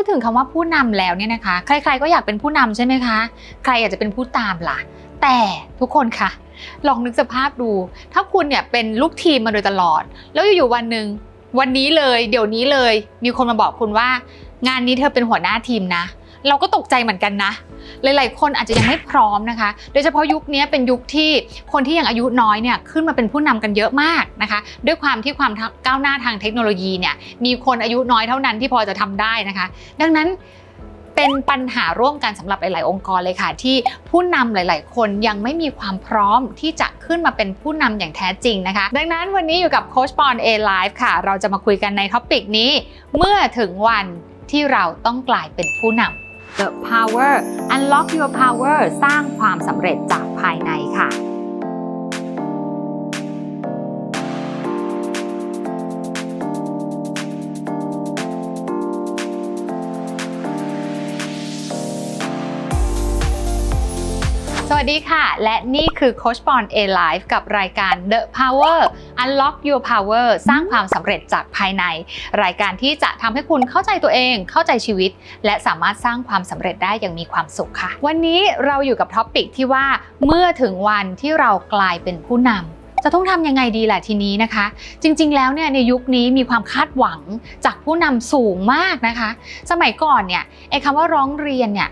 ดถึงคำว่าผู้นำแล้วเนี่ยนะคะ ใครๆก็อยากเป็นผู้นำใช่ไหมคะ ใครอยากจะเป็นผู้ตามล่ะ แต่ทุกคนค่ะ ลองนึกสภาพดู ถ้าคุณเนี่ยเป็นลูกทีมมาโดยตลอด แล้วอยู่ๆวันหนึ่งวันนี้เลย เดี๋ยวนี้เลย มีคนมาบอกคุณว่า งานนี้เธอเป็นหัวหน้าทีมนะ เราก็ตกใจเหมือนกันนะ หลาย ๆ คนอาจจะยังไม่พร้อมนะคะ โดยเฉพาะยุคนี้เป็นยุคที่คนที่ยังอายุน้อยเนี่ยขึ้นมาเป็นผู้นำกันเยอะมากนะคะ ด้วยความที่ความก้าวหน้าทางเทคโนโลยีเนี่ยมีคนอายุน้อยเท่านั้นที่พอจะทำได้นะคะ ดังนั้นเป็นปัญหาร่วมกันสำหรับหลาย ๆ องค์กรเลยค่ะ ที่ผู้นำหลาย ๆ คนยังไม่มีความพร้อมที่จะขึ้นมาเป็นผู้นำอย่างแท้จริงนะคะ ดังนั้นวันนี้อยู่กับโค้ชปอน A Live ค่ะ เราจะมาคุยกันในท็อปิกนี้ เมื่อถึงวันที่เราต้องกลายเป็นผู้นำ The Power Unlock Your Power สร้างความสำเร็จจากภายในค่ะ วัสดีค่ะ และนี่คือโคชปอน A Live กับรายการ The Power Unlock Your Power สร้างความสำเร็จจากภายใน รายการที่จะทำให้คุณเข้าใจตัวเอง เข้าใจชีวิต และสามารถสร้างความสำเร็จได้อย่างมีความสุขค่ะ วันนี้เราอยู่กับท็อปิกที่ว่า เมื่อถึงวันที่เรากลายเป็นผู้นำ จะต้องทำยังไงดีแหละทีนี้นะคะ จริงๆ แล้วเนี่ยในยุคนี้มีความคาดหวังจากผู้นำสูงมากนะคะ สมัยก่อนเนี่ยไอ้คำว่าร้องเรียนเนี่ย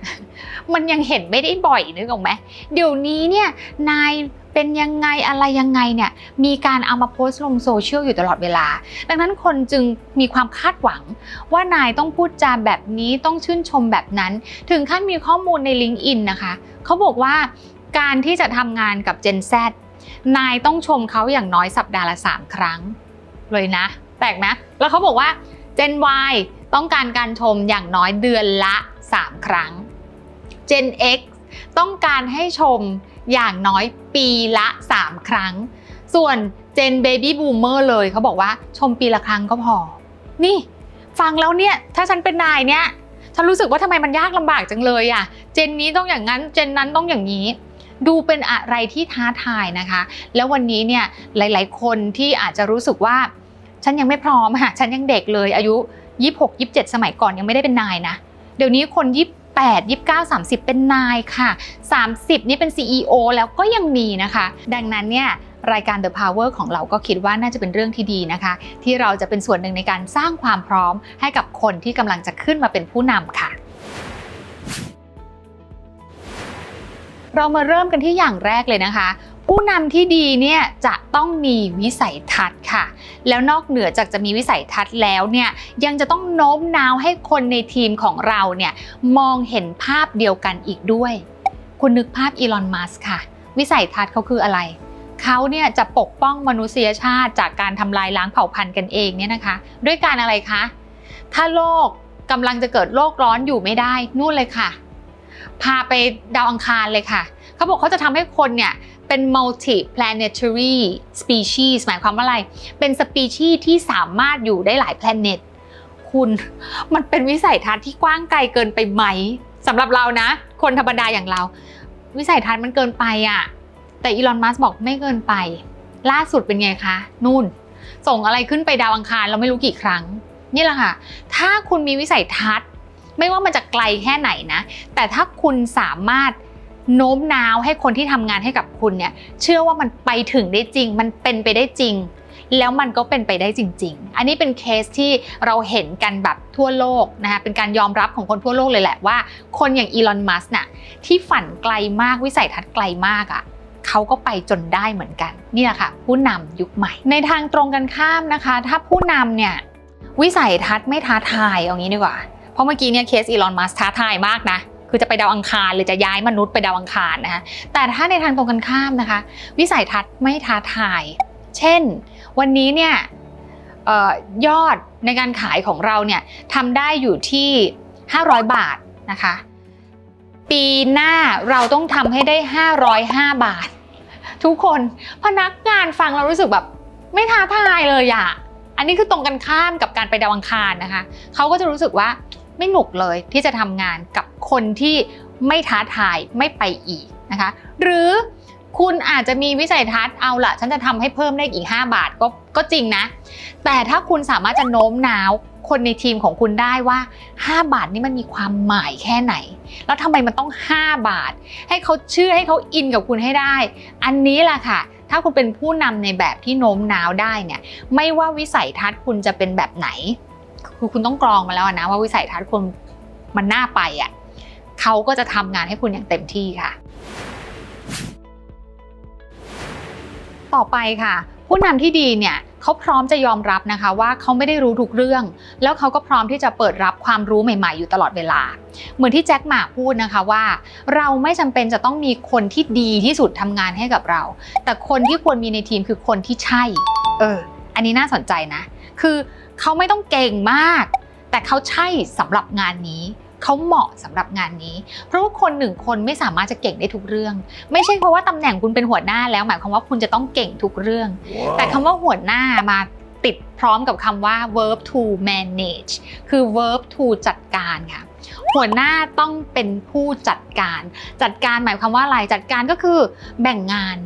มันยังเห็นไม่ได้บ่อยนึกออกไหมเดี๋ยวนี้เนี่ยนายเป็นยังไงอะไรยังไงเนี่ยมีการเอามาโพสต์ลงโซเชียลอยู่ตลอดเวลา ดังนั้นคนจึงมีความคาดหวัง ว่านายต้องพูดจาแบบนี้ต้องชื่นชมแบบนั้น ถึงขั้นมีข้อมูลใน LinkedIn นะคะ เขาบอกว่าการที่จะทำงานกับ Gen Z นายต้องชมเขาอย่างน้อยสัปดาห์ละ 3 ครั้ง เลยนะ แปลกนะแล้วเขาบอกว่า Gen Y ต้องการการชมอย่างน้อยเดือนละ 3 ครั้ง Gen X ต้องการให้ชมอย่างน้อยปีละ 3 ครั้ง ส่วน Gen Baby Boomer เลยเขาบอกว่าชมปีละครั้งก็พอ นี่ ฟังแล้วเนี่ย ถ้าฉันเป็นนายเนี่ย ฉันรู้สึกว่าทำไมมันยากลำบากจังเลยอะเจนนี้ต้องอย่างนั้น เจนนั้นต้องอย่างนี้ ดูเป็นอะไรที่ท้าทายนะคะ แล้ววันนี้เนี่ยหลาย ๆ คนที่อาจจะรู้สึกว่า ฉันยังไม่พร้อมค่ะฉันยังเด็กเลย อายุ 26 27 สมัยก่อนยังไม่ได้เป็นนายนะ เดี๋ยวนี้คน28 29 30 เป็นนายค่ะ 30 นี่เป็น CEO แล้วก็ยังมีนะคะ ดังนั้นเนี่ยรายการ The Power ของเราก็คิดว่าน่าจะเป็นเรื่องที่ดีนะคะ ที่เราจะเป็นส่วนหนึ่งในการสร้างความพร้อมให้กับคนที่กำลังจะขึ้นมาเป็นผู้นำค่ะ เรามาเริ่มกันที่อย่างแรกเลยนะคะ ผู้นำที่ดีเนี่ยจะต้องมีวิสัยทัศน์ค่ะ แล้วนอกเหนือจากจะมีวิสัยทัศน์แล้วเนี่ยยังจะต้องโน้มน้าวให้คนในทีมของเราเนี่ยมองเห็นภาพเดียวกันอีกด้วย คุณนึกภาพอีลอนมัสค่ะ วิสัยทัศน์เขาคืออะไรเขาเนี่ยจะปกป้องมนุษยชาติจากการทำลายล้างเผ่าพันธุ์กันเองเนี่ยนะคะ ด้วยการอะไรคะ ถ้าโลกกำลังจะเกิดโลกร้อนอยู่ไม่ได้นู่นเลยค่ะ พาไปดาวอังคารเลยค่ะ เขาบอกเขาจะทำให้คนเนี่ยเป็น multi planetary species หมายความว่าอะไร เป็นสปีชีส์ที่สามารถอยู่ได้หลาย planet คุณ มันเป็นวิสัยทัศน์ที่กว้างไกลเกินไปไหมสำหรับเรานะ คนธรรมดาอย่างเรา วิสัยทัศน์มันเกินไปอะแต่อีลอนมัสบอกไม่เกินไป ล่าสุดเป็นไงคะ นู่น ส่งอะไรขึ้นไปดาวอังคารเราไม่รู้กี่ครั้ง นี่แหละค่ะ ถ้าคุณมีวิสัยทัศน์ ไม่ว่ามันจะไกลแค่ไหนนะ แต่ถ้าคุณสามารถโน้มน้าวให้คนที่ทำงานให้กับคุณเนี่ย เชื่อว่ามันไปถึงได้จริง มันเป็นไปได้จริง แล้วมันก็เป็นไปได้จริง ๆ อันนี้เป็นเคสที่เราเห็นกันแบบทั่วโลกนะคะเป็นการยอมรับของคนทั่วโลกเลยแหละว่า คนอย่างอีลอนมัสก์น่ะที่ฝันไกลมากวิสัยทัศน์ไกลมากอะ่ะเขาก็ไปจนได้เหมือนกัน นี่แหละค่ะ ผู้นำยุคใหม่ ในทางตรงกันข้ามนะคะ ถ้าผู้นำเนี่ยวิสัยทัศน์ไม่ท้าทายเอางี้ดีกว่า ราะเมื่อกี้เนี่ยเคสอีลอนมัสท้าทายมากนะคือจะไปดาวอังคารหรือจะย้ายมนุษย์ไปดาวอังคารนะคะแต่ถ้าในทางตรงกันข้ามนะคะ วิสัยทัศน์ไม่ท้าทาย เช่น วันนี้เนี่ยออยอดในการขายของเราเนี่ยทำได้อยู่ที่ 500 บาทนะคะ ปีหน้าเราต้องทำให้ได้ 505 บาท ทุกคนพนักงานฟังเรารู้สึกแบบไม่ท้าทายเลยอะอันนี้คือตรงกันข้ามกับการไปดาวอังคารนะคะ เขาก็จะรู้สึกว่า ไม่หนุกเลยที่จะทำงานกับคนที่ไม่ท้าทายไม่ไปอีกนะคะ หรือคุณอาจจะมีวิสัยทัศน์เอาละฉันจะทำให้เพิ่มได้อีก 5 บาทก็ก็จริงนะ แต่ถ้าคุณสามารถจะโน้มน้าวคนในทีมของคุณได้ว่า 5 บาทนี่มันมีความหมายแค่ไหน แล้วทำไมมันต้อง 5 บาท ให้เขาเชื่อให้เขาอินกับคุณให้ได้ อันนี้แหละค่ะ ถ้าคุณเป็นผู้นำในแบบที่โน้มน้าวได้เนี่ย ไม่ว่าวิสัยทัศน์คุณจะเป็นแบบไหน คือคุณต้องกรองมาแล้วนะว่าวิสัยทัศน์คุณมันน่าไปอะเขาก็จะทำงานให้คุณอย่างเต็มที่ค่ะ ต่อไปค่ะ ผู้นำที่ดีเนี่ยเขาพร้อมจะยอมรับนะคะว่าเขาไม่ได้รู้ทุกเรื่อง แล้วเขาก็พร้อมที่จะเปิดรับความรู้ใหม่ๆ อยู่ตลอดเวลา เหมือนที่แจ็คหมาพูดนะคะว่า เราไม่จำเป็นจะต้องมีคนที่ดีที่สุดทำงานให้กับเรา แต่คนที่ควรมีในทีมคือคนที่ใช่ เออ อันนี้น่าสนใจนะ คือ เขาไม่ต้องเก่งมาก แต่เขาใช่สำหรับงานนี้ เขาเหมาะสำหรับงานนี้ เพราะว่าคนหนึ่งคนไม่สามารถจะเก่งได้ทุกเรื่อง ไม่ใช่เพราะว่าตำแหน่งคุณเป็นหัวหน้าแล้ว หมายความว่าคุณจะต้องเก่งทุกเรื่องแต่คำว่าหัวหน้ามาติดพร้อมกับคำว่า verb to manage คือ verb to จัดการค่ะ หัวหน้าต้องเป็นผู้จัดการ จัดการหมายความว่าอะไร จัดการก็คือแบ่งงาน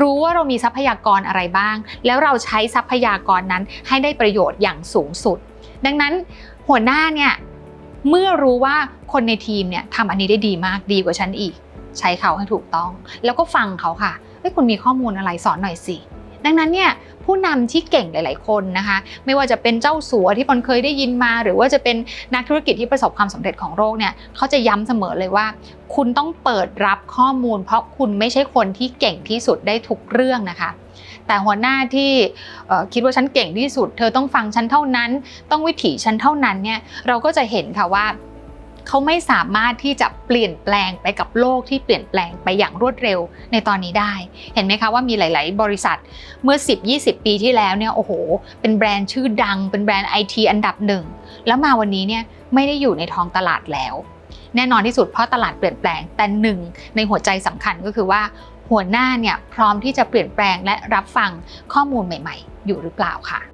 รู้ว่าเรามีทรัพยากรอะไรบ้าง แล้วเราใช้ทรัพยากรนั้นให้ได้ประโยชน์อย่างสูงสุด ดังนั้นหัวหน้าเนี่ยเมื่อรู้ว่าคนในทีมเนี่ยทำอันนี้ได้ดีมากดีกว่าฉันอีก ใช้เขาให้ถูกต้อง แล้วก็ฟังเขาค่ะเฮ้ยคุณมีข้อมูลอะไรสอนหน่อยสิ ดังนั้นเนี่ยผู้นำที่เก่งหลาย ๆ คนนะคะ ไม่ว่าจะเป็นเจ้าสัวที่ปอนเคยได้ยินมา หรือว่าจะเป็นนักธุรกิจที่ประสบความสำเร็จของโลกเนี่ยเขาจะย้ำเสมอเลยว่า คุณต้องเปิดรับข้อมูล เพราะคุณไม่ใช่คนที่เก่งที่สุดได้ทุกเรื่องนะคะ แต่หัวหน้าที่คิดว่าฉันเก่งที่สุด เธอต้องฟังฉันเท่านั้น ต้องวิถีฉันเท่านั้นเนี่ยเราก็จะเห็นค่ะว่า เขาไม่สามารถที่จะเปลี่ยนแปลงไปกับโลกที่เปลี่ยนแปลงไปอย่างรวดเร็วในตอนนี้ได้ เห็นไหมคะว่ามีหลาย ๆ บริษัทเมื่อ 10-20 ปีที่แล้วเนี่ยโอ้โห เป็นแบรนด์ชื่อดัง เป็นแบรนด์ไอทีอันดับหนึ่งแล้วมาวันนี้เนี่ยไม่ได้อยู่ในท้องตลาดแล้ว แน่นอนที่สุดเพราะตลาดเปลี่ยนแปลงแต่หนึ่งในหัวใจสำคัญก็คือว่า หัวหน้าเนี่ยพร้อมที่จะเปลี่ยนแปลงและรับฟังข้อมูลใหม่ ๆ อยู่หรือเปล่าค่ะ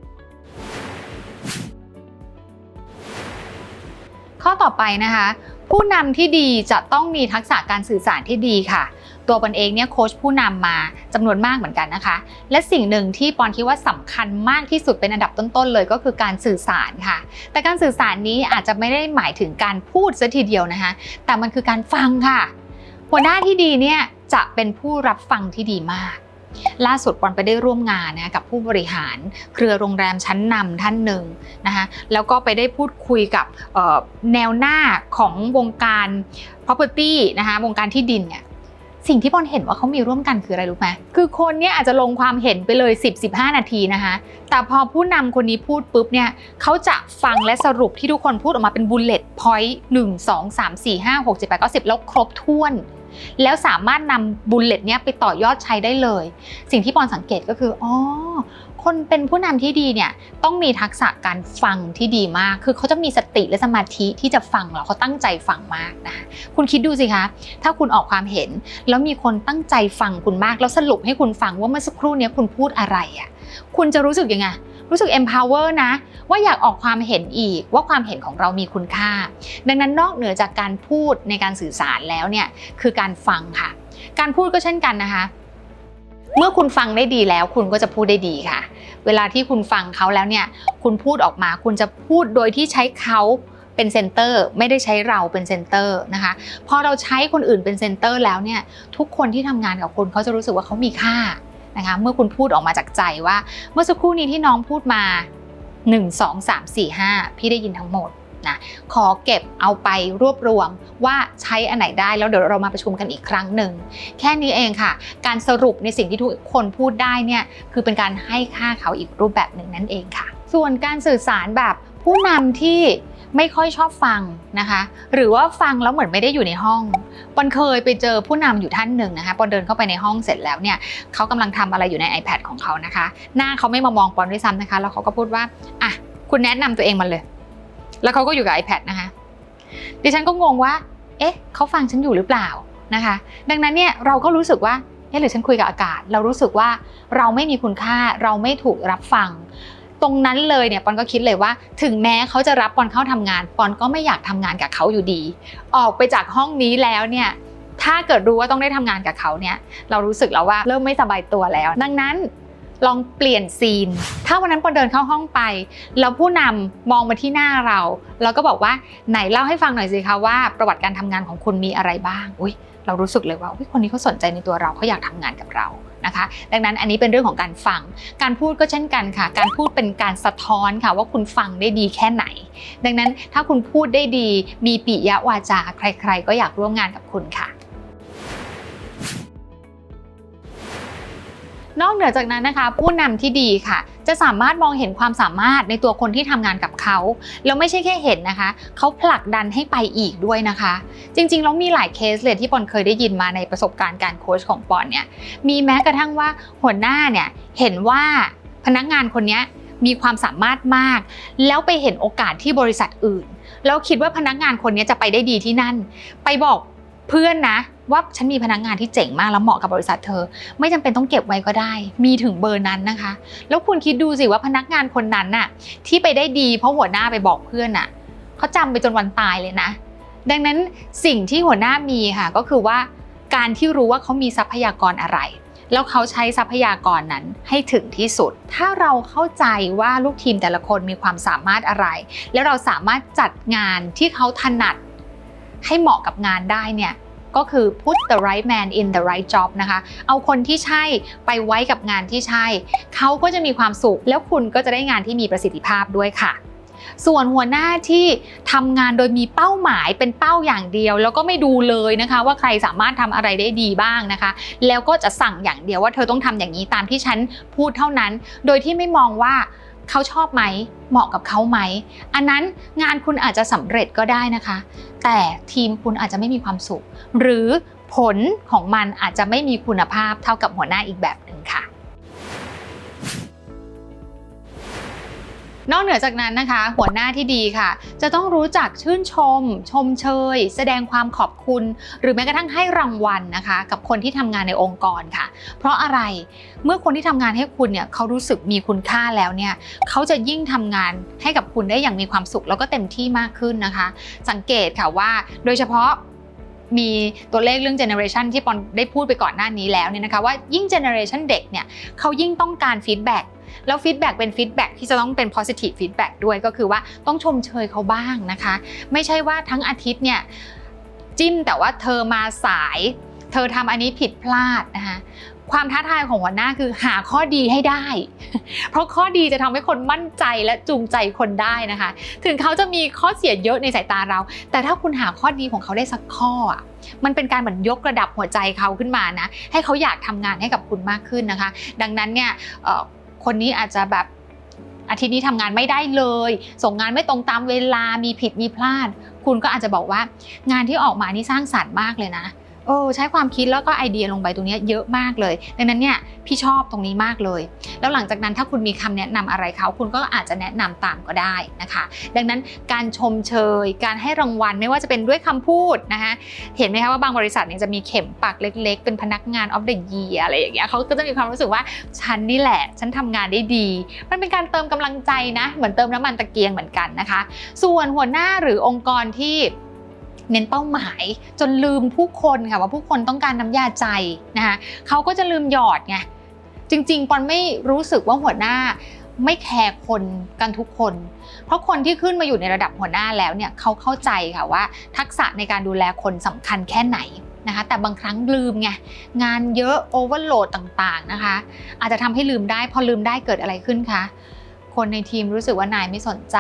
ข้อต่อไปนะคะ ผู้นำที่ดีจะต้องมีทักษะการสื่อสารที่ดีค่ะ ตัวปอนเองเนี่ยโค้ชผู้นำมาจำนวนมากเหมือนกันนะคะ และสิ่งหนึ่งที่ปอนคิดว่าสำคัญมากที่สุดเป็นอันดับต้นๆเลยก็คือการสื่อสารค่ะ แต่การสื่อสารนี้อาจจะไม่ได้หมายถึงการพูดซะทีเดียวนะคะ แต่มันคือการฟังค่ะ หัวหน้าที่ดีเนี่ยจะเป็นผู้รับฟังที่ดีมาก ล่าสุดปอนไปได้ร่วมงานนะกับผู้บริหารเครือโรงแรมชั้นนำท่านหนึ่งนะคะแล้วก็ไปได้พูดคุยกับแนวหน้าของวงการ property นะคะวงการที่ดินเนี่ยสิ่งที่ปอนเห็นว่าเขามีร่วมกันคืออะไรรู้ไหมคือคนเนี่ยอาจจะลงความเห็นไปเลย 10-15 นาทีนะคะ แต่พอผู้นำคนนี้พูดปุ๊บเนี่ยเขาจะฟังและสรุปที่ทุกคนพูดออกมาเป็น bullet point 1 2 3 4 5 6 7 8 9 10แล้วครบถ้วน แล้วสามารถนำบุลเลตเนี้ยไปต่อยอดใช้ได้เลย สิ่งที่ปอนสังเกตก็คืออ๋อคนเป็นผู้นำที่ดีเนี่ยต้องมีทักษะการฟังที่ดีมาก คือเขาจะมีสติและสมาธิที่จะฟังเราเขาตั้งใจฟังมากนะคะคุณคิดดูสิคะ ถ้าคุณออกความเห็น แล้วมีคนตั้งใจฟังคุณมาก แล้วสรุปให้คุณฟังว่าเมื่อสักครู่เนี้ยคุณพูดอะไรอะ่ะคุณจะรู้สึกยังไง รู้สึก empower นะ ว่าอยากออกความเห็นอีกว่าความเห็นของเรามีคุณค่า ดังนั้นนอกเหนือจากการพูดในการสื่อสารแล้วเนี่ยคือการฟังค่ะ การพูดก็เช่นกันนะคะ เมื่อคุณฟังได้ดีแล้ว คุณก็จะพูดได้ดีค่ะ เวลาที่คุณฟังเขาแล้วเนี่ย คุณพูดออกมา คุณจะพูดโดยที่ใช้เขาเป็นเซนเตอร์ไม่ได้ใช้เราเป็นเซนเตอร์นะคะพอเราใช้คนอื่นเป็นเซนเตอร์แล้วเนี่ยทุกคนที่ทำงานกับคุณเขาจะรู้สึกว่าเขามีค่า นะคะเมื่อคุณพูดออกมาจากใจว่า เมื่อสักครู่นี้ที่น้องพูดมา 1 2 3 4 5 พี่ได้ยินทั้งหมดนะขอเก็บเอาไปรวบรวมว่าใช้อันไหนได้แล้วเดี๋ยวเรามาประชุมกันอีกครั้งหนึ่งแค่นี้เองค่ะ การสรุปในสิ่งที่ทุกคนพูดได้เนี่ยคือเป็นการให้ค่าเขาอีกรูปแบบหนึ่งนั่นเองค่ะ ส่วนการสื่อสารแบบผู้นำที่ ไม่ค่อยชอบฟังนะคะ หรือว่าฟังแล้วเหมือนไม่ได้อยู่ในห้องปอนเคยไปเจอผู้นำอยู่ท่านหนึ่งนะคะปอนเดินเข้าไปในห้องเสร็จแล้วเนี่ยเขากำลังทำอะไรอยู่ใน iPad ของเขานะคะ หน้าเขาไม่มามองปอนด้วยซ้ำนะคะ แล้วเขาก็พูดว่าอะคุณแนะนำตัวเองมาเลย แล้วเขาก็อยู่กับ iPad นะคะ ดิฉันก็งงว่า เอ๊ะเขาฟังฉันอยู่หรือเปล่านะคะ ดังนั้นเนี่ยเราก็รู้สึกว่าเอ๊ะหรือฉันคุยกับอากาศ เรารู้สึกว่าเราไม่มีคุณค่าเราไม่ถูกรับฟัง ตรงนั้นเลยเนี่ยปอนก็คิดเลยว่า ถึงแม้เขาจะรับปอนเข้าทำงานปอนก็ไม่อยากทำงานกับเขาอยู่ดี ออกไปจากห้องนี้แล้วเนี่ยถ้าเกิดรู้ว่าต้องได้ทำงานกับเขาเนี่ยเรารู้สึกแล้วว่าเริ่มไม่สบายตัวแล้ว ดังนั้นลองเปลี่ยนซีน ถ้าวันนั้นปอนเดินเข้าห้องไป แล้วผู้นำมองมาที่หน้าเรา เราก็บอกว่าไหนเล่าให้ฟังหน่อยสิคะว่าประวัติการทำงานของคุณมีอะไรบ้าง อุ้ยเรารู้สึกเลยว่าคนนี้เขาสนใจในตัวเราเขาอยากทำงานกับเรา นะคะ ดังนั้นอันนี้เป็นเรื่องของการฟัง การพูดก็เช่นกันค่ะ การพูดเป็นการสะท้อนค่ะว่าคุณฟังได้ดีแค่ไหน ดังนั้นถ้าคุณพูดได้ดีมีปิยวาจา ใคร ๆ ก็อยากร่วมงานกับคุณค่ะ นอกเหนือจากนั้นนะคะ ผู้นำที่ดีค่ะ จะสามารถมองเห็นความสามารถในตัวคนที่ทำงานกับเขาแล้วไม่ใช่แค่เห็นนะคะ เขาผลักดันให้ไปอีกด้วยนะคะ จริงๆแล้วมีหลายเคสเลยที่ปอนเคยได้ยินมาในประสบการณ์การโค้ชของปอนเนี่ยมีแม้กระทั่งว่าหัวหน้าเนี่ยเห็นว่าพนักงานคนนี้มีความสามารถมาก แล้วไปเห็นโอกาสที่บริษัทอื่น แล้วคิดว่าพนักงานคนนี้จะไปได้ดีที่นั่น ไปบอก เพื่อนนะว่าฉันมีพนักงานที่เจ๋งมากแล้วเหมาะกับบริษัทเธอ ไม่จำเป็นต้องเก็บไว้ก็ได้ มีถึงเบอร์นั้นนะคะ แล้วคุณคิดดูสิว่าพนักงานคนนั้นน่ะที่ไปได้ดีเพราะหัวหน้าไปบอกเพื่อนน่ะเขาจำไปจนวันตายเลยนะ ดังนั้นสิ่งที่หัวหน้ามีค่ะก็คือว่าการที่รู้ว่าเขามีทรัพยากรอะไร แล้วเขาใช้ทรัพยากรนั้นให้ถึงที่สุด ถ้าเราเข้าใจว่าลูกทีมแต่ละคนมีความสามารถอะไร แล้วเราสามารถจัดงานที่เขาถนัด ให้เหมาะกับงานได้เนี่ยก็คือ put the right man in the right job นะคะ เอาคนที่ใช่ไปไว้กับงานที่ใช่ เขาก็จะมีความสุข แล้วคุณก็จะได้งานที่มีประสิทธิภาพด้วยค่ะ ส่วนหัวหน้าที่ทำงานโดยมีเป้าหมายเป็นเป้าอย่างเดียว แล้วก็ไม่ดูเลยนะคะ ว่าใครสามารถทำอะไรได้ดีบ้างนะคะ แล้วก็จะสั่งอย่างเดียวว่าเธอต้องทำอย่างนี้ตามที่ฉันพูดเท่านั้น โดยที่ไม่มองว่า เขาชอบไหม เหมาะกับเขาไหม อันนั้นงานคุณอาจจะสำเร็จก็ได้นะคะ แต่ทีมคุณอาจจะไม่มีความสุข หรือผลของมันอาจจะไม่มีคุณภาพเท่ากับหัวหน้าอีกแบบหนึ่งค่ะ นอกเหนือจากนั้นนะคะ หัวหน้าที่ดีค่ะ จะต้องรู้จักชื่นชม ชมเชย แสดงความขอบคุณ หรือแม้กระทั่งให้รางวัลนะคะ กับคนที่ทำงานในองค์กรค่ะ เพราะอะไรเมื่อคนที่ทำงานให้คุณเนี่ยเขารู้สึกมีคุณค่าแล้วเนี่ยเขาจะยิ่งทำงานให้กับคุณได้อย่างมีความสุขแล้วก็เต็มที่มากขึ้นนะคะ สังเกตค่ะว่า โดยเฉพาะมีตัวเลขเรื่องเจเนอเรชันที่ปอนได้พูดไปก่อนหน้านี้แล้วเนี่ยนะคะว่ายิ่งเจเนอเรชันเด็กเนี่ยเขายิ่งต้องการฟีดแบ็ก แล้วฟีดแบ็กเป็นฟีดแบ็กที่จะต้องเป็น positive feedback ด้วยก็คือว่าต้องชมเชยเขาบ้างนะคะ ไม่ใช่ว่าทั้งอาทิตย์เนี่ยจิ้มแต่ว่าเธอมาสาย เธอทำอันนี้ผิดพลาดนะคะความท้าทายของหัวหน้าคือหาข้อดีให้ได้ เพราะข้อดีจะทำให้คนมั่นใจและจูงใจคนได้นะคะ ถึงเขาจะมีข้อเสียเยอะในสายตาเรา แต่ถ้าคุณหาข้อดีของเขาได้สักข้ออะมันเป็นการเหมือนยกระดับหัวใจเขาขึ้นมานะ ให้เขาอยากทำงานให้กับคุณมากขึ้นนะคะ ดังนั้นเนี่ย คนนี้อาจจะแบบอาทิตย์นี้ทำงานไม่ได้เลย ส่งงานไม่ตรงตามเวลามีผิดมีพลาด คุณก็อาจจะบอกว่างานที่ออกมานี่สร้างสรรค์มากเลยนะ โอ้ใช้ความคิดแล้วก็ไอเดียลงไปตรงนี้เยอะมากเลยดังนั้นเนี่ยพี่ชอบตรงนี้มากเลย แล้วหลังจากนั้นถ้าคุณมีคำแนะนำอะไรเขาคุณก็อาจจะแนะนำตามก็ได้นะคะ ดังนั้นการชมเชย การให้รางวัลไม่ว่าจะเป็นด้วยคำพูดนะคะเห็นไหมคะว่าบางบริษัทเนี่ยจะมีเข็มปักเล็ก ๆ เป็นพนักงานออฟเดอะเยียอะไรอย่างเงี้ยเขาก็จะมีความรู้สึกว่าฉันนี่แหละ ฉันทำงานได้ดี มันเป็นการเติมกำลังใจนะ เหมือนเติมน้ำมันตะเกียงเหมือนกันนะคะ ส่วนหัวหน้าหรือองค์กรที่ เน้นเป้าหมาย จนลืมผู้คนค่ะว่าผู้คนต้องการน้ำยาใจนะคะเขาก็จะลืมหยอดไงจริง ๆ ปอนไม่รู้สึกว่าหัวหน้าไม่แคร์คนกันทุกคน เพราะคนที่ขึ้นมาอยู่ในระดับหัวหน้าแล้วเนี่ยเขาเข้าใจค่ะว่า ทักษะในการดูแลคนสำคัญแค่ไหนนะคะ แต่บางครั้งลืมไงงานเยอะโอเวอร์โหลดต่างๆนะคะ อาจจะทำให้ลืมได้พอลืมได้เกิดอะไรขึ้นคะคนในทีมรู้สึกว่านายไม่สนใจ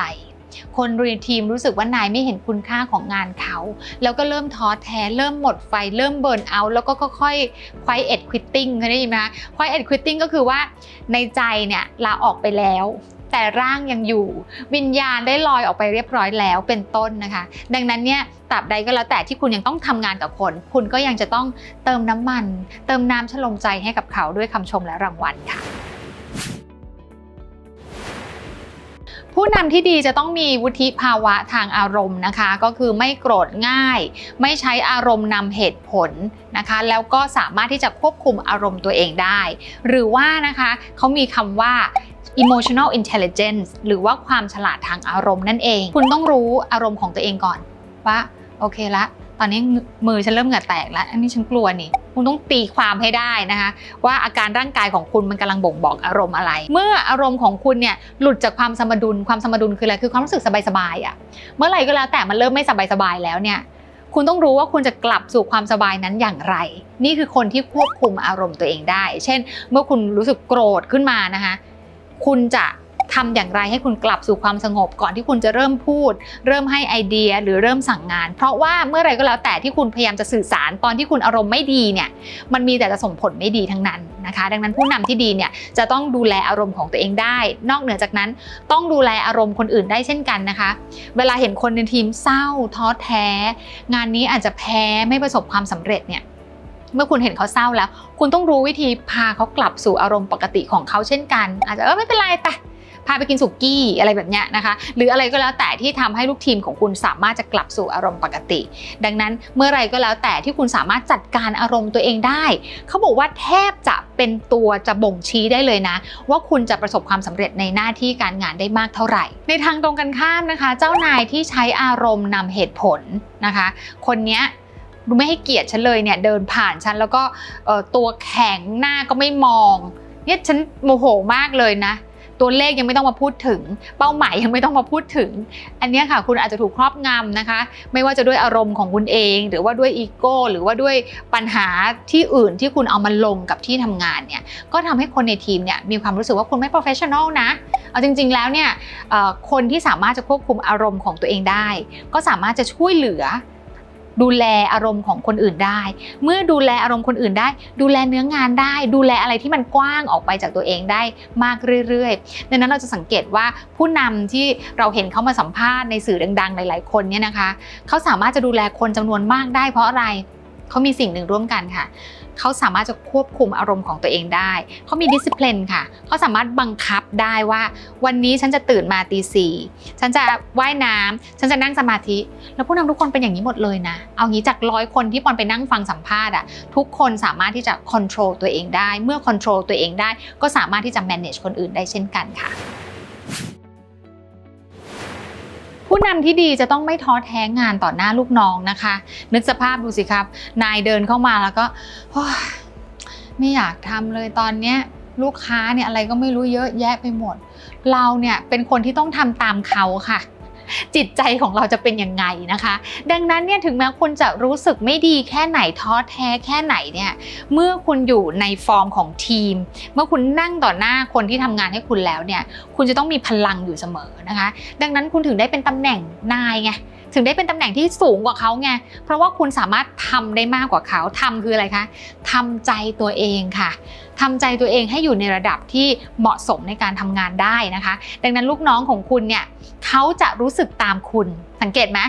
คนในทีมรู้สึกว่านายไม่เห็นคุณค่าของงานเขา แล้วก็เริ่มท้อแท้เริ่มหมดไฟ เริ่มเบิร์นเอาท์แล้วก็ค่อยๆ quiet quitting เคยได้ยินไหมคะ quiet quitting ก็คือว่าในใจเนี่ยลาออกไปแล้วแต่ร่างยังอยู่ วิญญาณได้ลอยออกไปเรียบร้อยแล้วเป็นต้นนะคะ ดังนั้นเนี่ยตราบใดก็แล้วแต่ที่คุณยังต้องทำงานกับคน คุณก็ยังจะต้องเติมน้ำมัน เติมน้ำฉลมใจให้กับเขาด้วยคำชมและรางวัลค่ะ ผู้นำที่ดีจะต้องมีวุฒิภาวะทางอารมณ์นะคะ ก็คือไม่โกรธง่าย ไม่ใช้อารมณ์นำเหตุผลนะคะ แล้วก็สามารถที่จะควบคุมอารมณ์ตัวเองได้ หรือว่านะคะเขามีคำว่า emotional intelligence หรือว่าความฉลาดทางอารมณ์นั่นเอง คุณต้องรู้อารมณ์ของตัวเองก่อนว่าโอเคละ ตอนนี้มือฉันเริ่มเหงื่อแตกแล้ว อันนี้ฉันกลัวนี่ คุณต้องตีความให้ได้นะคะว่าอาการร่างกายของคุณมันกำลังบ่งบอกอารมณ์อะไร เมื่ออารมณ์ของคุณเนี่ยหลุดจากความสมดุลความสมดุลคืออะไรคือความรู้สึกสบายๆอะ่ะเมื่อไหร่ก็แล้วแต่มันเริ่มไม่สบายๆแล้วเนี่ยคุณต้องรู้ว่าคุณจะกลับสู่ความสบายนั้นอย่างไร นี่คือคนที่ควบคุมอารมณ์ตัวเองได้ เช่น เมื่อคุณรู้สึกโกรธขึ้นมานะคะ คุณจะ ทำอย่างไรให้คุณกลับสู่ความสงบก่อนที่คุณจะเริ่มพูด เริ่มให้ไอเดียหรือเริ่มสั่งงาน เพราะว่าเมื่อไรก็แล้วแต่ที่คุณพยายามจะสื่อสารตอนที่คุณอารมณ์ไม่ดีเนี่ยมันมีแต่จะส่งผลไม่ดีทั้งนั้นนะคะ ดังนั้นผู้นำที่ดีเนี่ยจะต้องดูแลอารมณ์ของตัวเองได้ นอกเหนือจากนั้นต้องดูแลอารมณ์คนอื่นได้เช่นกันนะคะ เวลาเห็นคนในทีมเศร้าท้อแท้ งานนี้อาจจะแพ้ไม่ประสบความสำเร็จเนี่ยเมื่อคุณเห็นเขาเศร้าแล้ว คุณต้องรู้วิธีพาเขากลับสู่อารมณ์ปกติของเขาเช่นกัน อาจจะเออไม่เป็นไรไป พาไปกินสุกี้อะไรแบบเนี้ยนะคะ หรืออะไรก็แล้วแต่ที่ทำให้ลูกทีมของคุณสามารถจะกลับสู่อารมณ์ปกติ ดังนั้นเมื่อไรก็แล้วแต่ที่คุณสามารถจัดการอารมณ์ตัวเองได้ เขาบอกว่าแทบจะเป็นตัวจะบ่งชี้ได้เลยนะ ว่าคุณจะประสบความสำเร็จในหน้าที่การงานได้มากเท่าไหร่ ในทางตรงกันข้ามนะคะ เจ้านายที่ใช้อารมณ์นำเหตุผลนะคะ คนเนี้ยดูไม่ให้เกียรติฉันเลยเนี่ยเดินผ่านฉันแล้วก็ตัวแข็งหน้าก็ไม่มองเนี่ยฉันโมโหมากเลยนะ ตัวเลขยังไม่ต้องมาพูดถึง เป้าหมายยังไม่ต้องมาพูดถึง อันนี้ค่ะคุณอาจจะถูกครอบงำนะคะ ไม่ว่าจะด้วยอารมณ์ของคุณเอง หรือว่าด้วยอีโก้หรือว่าด้วยปัญหาที่อื่นที่คุณเอามาลงกับที่ทำงานเนี่ยก็ทำให้คนในทีมเนี่ยมีความรู้สึกว่าคุณไม่ professional นะเอาจริง ๆ แล้วเนี่ยคนที่สามารถจะควบคุมอารมณ์ของตัวเองได้ ก็สามารถจะช่วยเหลือ ดูแลอารมณ์ของคนอื่นได้ เมื่อดูแลอารมณ์คนอื่นได้ ดูแลเนื้องานได้ ดูแลอะไรที่มันกว้างออกไปจากตัวเองได้มากเรื่อยๆดังนั้นเราจะสังเกตว่าผู้นำที่เราเห็นเขามาสัมภาษณ์ในสื่อดังๆ หลาย ๆ คนเนี่ยนะคะเขาสามารถจะดูแลคนจำนวนมากได้เพราะอะไร เขามีสิ่งหนึ่งร่วมกันค่ะ เขาสามารถจะควบคุมอารมณ์ของตัวเองได้ เขามีดิสซิ p ลินค่ะ เขาสามารถบังคับได้ว่า วันนี้ฉันจะตื่นมาตีสี่ฉันจะว่ายน้ำฉันจะนั่งสมาธิ แล้วผู้นำทุกคนเป็นอย่างนี้หมดเลยนะ เอางี้จากร้อยคนที่ปอนไปนั่งฟังสัมภาษณ์อะ ทุกคนสามารถที่จะควบคุมตัวเองได้ เมื่อควบคุมตัวเองได้ ก็สามารถที่จะ manage คนอื่นได้เช่นกันค่ะ ผู้นำที่ดีจะต้องไม่ท้อแท้งานต่อหน้าลูกน้องนะคะ นึกสภาพดูสิครับ นายเดินเข้ามาแล้วก็ไม่อยากทำเลยตอนเนี้ยลูกค้าเนี่ยอะไรก็ไม่รู้เยอะแยะไปหมด เราเนี่ยเป็นคนที่ต้องทำตามเขาค่ะ จิตใจของเราจะเป็นยังไงนะคะ ดังนั้นเนี่ยถึงแม้คุณจะรู้สึกไม่ดีแค่ไหนท้อแท้แค่ไหนเนี่ยเมื่อคุณอยู่ในฟอร์มของทีม เมื่อคุณนั่งต่อหน้าคนที่ทำงานให้คุณแล้วเนี่ยคุณจะต้องมีพลังอยู่เสมอนะคะ ดังนั้นคุณถึงได้เป็นตำแหน่งนายไงถึงได้เป็นตำแหน่งที่สูงกว่าเขาไง เพราะว่าคุณสามารถทำได้มากกว่าเขาทำคืออะไรคะทำใจตัวเองค่ะ ทำใจตัวเองให้อยู่ในระดับที่เหมาะสมในการทำงานได้นะคะ ดังนั้นลูกน้องของคุณเนี่ยเขาจะรู้สึกตามคุณ สังเกตไหม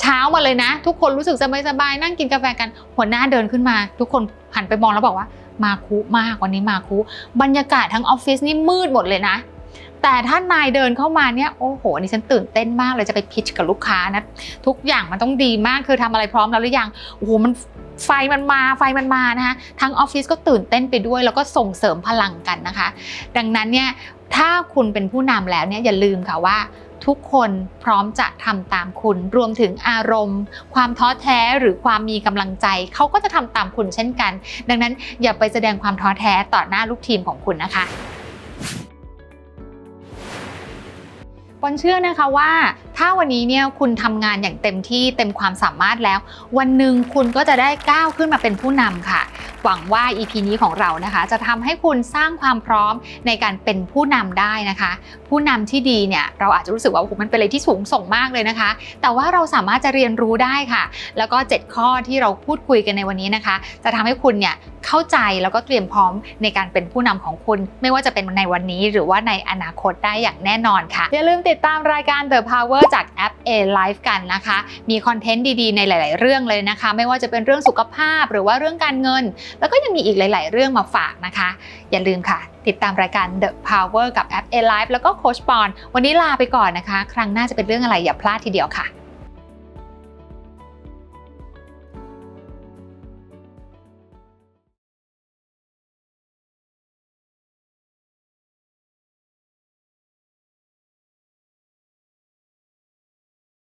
เช้ามาเลยนะ ทุกคนรู้สึกสบายๆนั่งกินกาแฟกันหัวหน้าเดินขึ้นมา ทุกคนหันไปมองแล้วบอกว่า มาคุมากวันนี้มาคุบรรยากาศทั้งออฟฟิศนี่มืดหมดเลยนะแต่ถ้านายเดินเข้ามาเนี่ยโอ้โหนี่ฉันตื่นเต้นมากเลยจะไปพิชกับลูกค้านะทุกอย่างมันต้องดีมากคือทำอะไรพร้อมแล้วหรือยังโอ้โหมัน ไฟมันมาไฟมันมานะคะทั้งออฟฟิศก็ตื่นเต้นไปด้วย แล้วก็ส่งเสริมพลังกันนะคะ ดังนั้นเนี่ยถ้าคุณเป็นผู้นำแล้วเนี่ยอย่าลืมค่ะว่าทุกคนพร้อมจะทำตามคุณ รวมถึงอารมณ์ ความท้อแท้หรือความมีกำลังใจ เขาก็จะทำตามคุณเช่นกัน ดังนั้นอย่าไปแสดงความท้อแท้ต่อหน้าลูกทีมของคุณนะคะ ปอนเชื่อนะคะว่าถ้าวันนี้เนี่ยคุณทำงานอย่างเต็มที่เต็มความสามารถแล้ว วันหนึ่งคุณก็จะได้ก้าวขึ้นมาเป็นผู้นำค่ะ หวังว่า EP นี้ของเรานะคะ จะทำให้คุณสร้างความพร้อมในการเป็นผู้นำได้นะคะ ผู้นำที่ดีเนี่ยเราอาจจะรู้สึกว่าโอ้โหมันเป็นอะไรที่สูงส่งมากเลยนะคะ แต่ว่าเราสามารถจะเรียนรู้ได้ค่ะ แล้วก็ 7 ข้อที่เราพูดคุยกันในวันนี้นะคะ จะทำให้คุณเนี่ยเข้าใจแล้วก็เตรียมพร้อมในการเป็นผู้นำของคุณ ไม่ว่าจะเป็นในวันนี้หรือว่าในอนาคตได้อย่างแน่นอนค่ะ อย่าลืมติดตามรายการ The Power จากแอป A Life กันนะคะ มีคอนเทนต์ดีๆ ในหลาย ๆ เรื่องเลยนะคะ ไม่ว่าจะเป็นเรื่องสุขภาพหรือว่าเรื่องการเงิน แล้วก็ยังมีอีกหลาย ๆ เรื่องมาฝากนะคะ อย่าลืมค่ะ ติดตามรายการ The Power กับแอป A Life แล้วก็โคชปอน วันนี้ลาไปก่อนนะคะ ครั้งหน้าจะเป็นเรื่องอะไรอย่าพลาดทีเดียวค่ะ